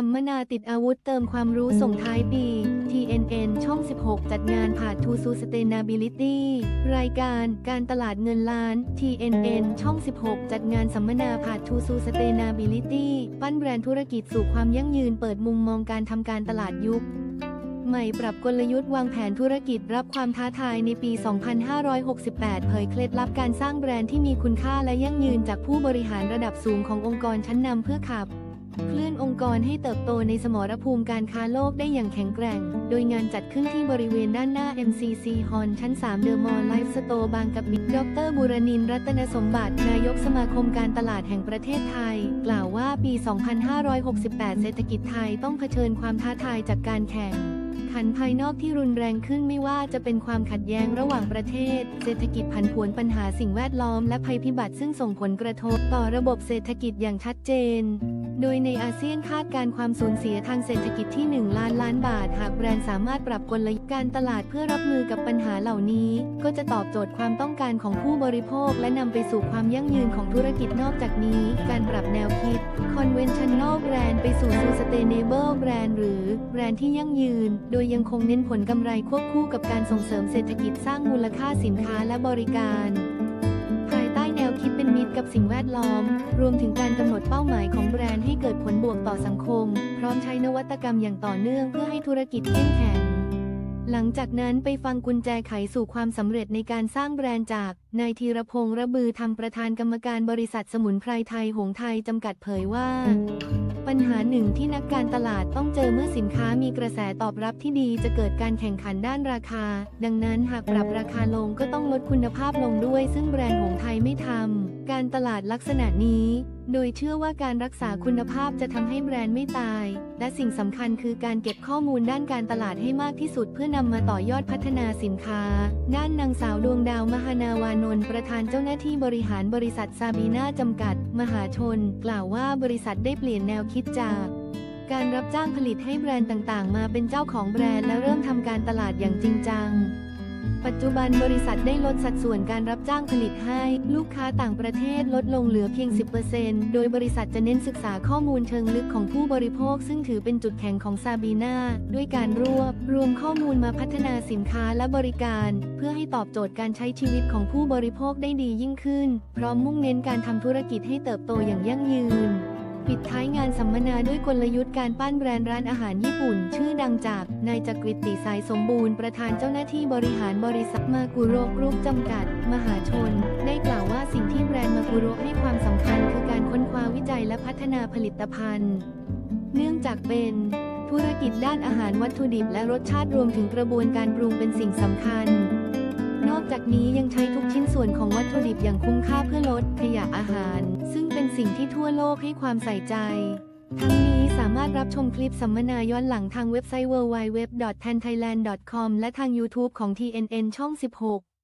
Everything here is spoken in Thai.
สัมมนาติดอาวุธเติมความรู้ส่งท้ายปี TNN ช่อง 16 จัดงานผ่าน To Sustainability รายการการตลาดเงินล้าน TNN ช่อง 16 จัดงานสัมมนาผ่าน To Sustainability ปั้นแบรนด์ธุรกิจสู่ความยั่งยืนเปิดมุมมองการทำการตลาดยุคใหม่ปรับกลยุทธ์วางแผนธุรกิจรับความท้าทายในปี 2568 เผยเคล็ดลับการสร้างแบรนด์ที่มีคุณค่าและยั่งยืนจากผู้บริหารระดับสูงขององค์กรชั้นนำเพื่อขับ เคลื่อนองค์กรให้เติบโตในสมรภูมิการค้าโลกได้อย่างแข็งแกร่ง โดยงานจัดขึ้นที่บริเวณด้านหน้า MCC Hall ชั้น 3 เดอะมอลล์ไลฟ์สโตร์บางกะปิดรบุรนินทร์รัตนสมบัติ นายกสมาคมการตลาดแห่งประเทศไทย กล่าวว่าปี 2568 เศรษฐกิจไทยต้องเผชิญความท้าทายจากการแข่งขันภายนอกที่รุนแรงขึ้นไม่ว่าจะเป็นความขัดแย้งระหว่างประเทศ เศรษฐกิจผันผวนปัญหาสิ่งแวดล้อมและภัยพิบัติซึ่งส่งผลกระทบต่อระบบเศรษฐกิจอย่างชัดเจน โดยในอาเซียนคาดการความสูญเสียทางเศรษฐกิจที่ 1 ล้านล้านบาท หากแบรนด์สามารถปรับกลยุทธ์การตลาดเพื่อรับมือกับปัญหาเหล่านี้ ก็จะตอบโจทย์ความต้องการของผู้บริโภค และนำไปสู่ความยั่งยืนของธุรกิจนอกจากนี้ การปรับแนวคิด conventional brand ไปสู่ sustainable brand หรือแบรนด์ที่ยั่งยืน โดยยังคงเน้นผลกำไรควบคู่กับการส่งเสริมเศรษฐกิจสร้างมูลค่าสินค้าและบริการ แนวคิดเป็นมิตรกับสิ่งแวดล้อม รวมถึงการกำหนดเป้าหมายของแบรนด์ให้เกิดผลบวกต่อสังคม พร้อมใช้นวัตกรรมอย่างต่อเนื่องเพื่อให้ธุรกิจเข้มแข็ง หลังจากนั้นไปฟังกุญแจไขสู่ความสำเร็จในการสร้างแบรนด์จาก นายธีรพงษ์ระบือทำประธานกรรมการบริษัทสมุนไพรไทยหงส์ไทยจำกัดเผยว่า ปัญหาหนึ่งที่นักการตลาดต้องเจอเมื่อสินค้ามีกระแสตอบรับที่ดีจะเกิดการแข่งขันด้านราคา ดังนั้นหากปรับราคาลงก็ต้องลดคุณภาพลงด้วย ซึ่งแบรนด์หงส์ไทยไม่ทำการตลาดลักษณะนี้ โดยเชื่อว่าการรักษาคุณภาพจะทำให้แบรนด์ไม่ตาย และสิ่งสำคัญคือการเก็บข้อมูลด้านการตลาดให้มากที่สุด เพื่อนำมาต่อยอดพัฒนาสินค้า ด้านนางสาวดวงดาวมหานาวานนท์ประธานเจ้าหน้าที่บริหารบริษัทซาบีนาจำกัด มหาชน กล่าวว่าบริษัทได้เปลี่ยนแนวคิดจากการรับจ้างผลิตให้แบรนด์ต่างๆ มาเป็นเจ้าของแบรนด์และเริ่มทำการตลาดอย่างจริงจัง ปัจจุบันบริษัทได้ลดสัดส่วนการรับจ้างผลิตให้ ลูกค้าต่างประเทศลดลงเหลือเพียง 10%โดยบริษัทจะเน้นศึกษาข้อมูลเชิงลึกของผู้บริโภค ซึ่งถือเป็นจุดแข็งของซาบีนาด้วยการรวบ รวมข้อมูลมาพัฒนาสินค้าและบริการ เพื่อให้ตอบโจทย์การใช้ชีวิตของผู้บริโภคได้ดียิ่งขึ้น พร้อมมุ่งเน้นการทำธุรกิจให้เติบโตอย่างยั่งยืน ปิดท้ายงานสัมมนาด้วยกลยุทธ์การปั้นแบรนด์ร้านอาหารญี่ปุ่น ชื่อดังจาก นายจักริตติสายสมบูรณ์ประธานเจ้าหน้าที่บริหารบริษัทมากุโรกรุ๊ปจำกัด มหาชน ได้กล่าวว่าสิ่งที่แบรนด์มากุโรให้ความสำคัญคือการค้นคว้าวิจัยและพัฒนาผลิตภัณฑ์ เนื่องจากเป็นธุรกิจด้านอาหารวัตถุดิบและรสชาติรวมถึงกระบวนการปรุงเป็นสิ่งสำคัญ นอกจากนี้ยังใช้ทุกชิ้นส่วนของวัตถุดิบอย่างคุ้มค่าเพื่อลดขยะอาหาร ซึ่ง สิ่งที่ทั่วโลกให้ความใส่ใจ ทั้งนี้สามารถรับชมคลิปสัมมนาย้อนหลังทางเว็บไซต์ www.tanthailand.com และทาง YouTube ของ TNN ช่อง 16